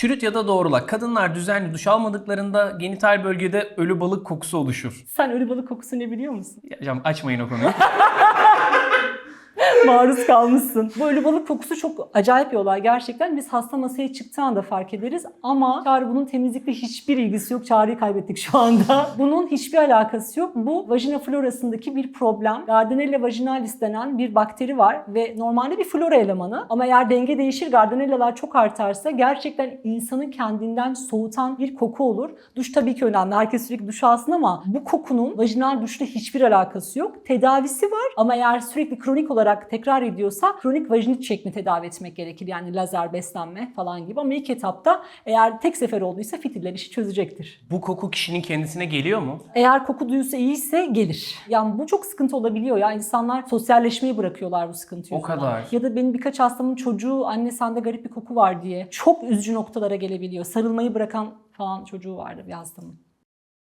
Çürüt ya da doğrula. Kadınlar düzenli duş almadıklarında genital bölgede ölü balık kokusu oluşur. Sen ölü balık kokusu ne biliyor musun? Ya canım açmayın o konuyu. Maruz kalmışsın. Bu ölü balık kokusu çok acayip bir olay gerçekten. Biz hasta masaya çıktığı anda fark ederiz ama Çağrı bunun temizlikle hiçbir ilgisi yok. Çağrı'yı kaybettik şu anda. Bunun hiçbir alakası yok. Bu vajina florasındaki bir problem. Gardnerella vaginalis denen bir bakteri var ve normalde bir flora elemanı ama eğer denge değişir Gardanellalar çok artarsa gerçekten insanı kendinden soğutan bir koku olur. Duş tabii ki önemli. Herkes sürekli duş alsın ama bu kokunun vajinal duşla hiçbir alakası yok. Tedavisi var ama eğer sürekli kronik olarak tekrar ediyorsa kronik vajinit şeklini tedavi etmek gerekir. Yani lazer beslenme falan gibi ama ilk etapta eğer tek sefer olduysa fitiller işi çözecektir. Bu koku kişinin kendisine geliyor mu? Eğer koku duyusu iyiyse gelir. Yani bu çok sıkıntı olabiliyor ya. İnsanlar sosyalleşmeyi bırakıyorlar bu sıkıntı O yüzünden. kadar. Ya da benim birkaç hastamın çocuğu anne sende garip bir koku var diye çok üzücü noktalara gelebiliyor. Sarılmayı bırakan falan çocuğu vardı bir hastamın.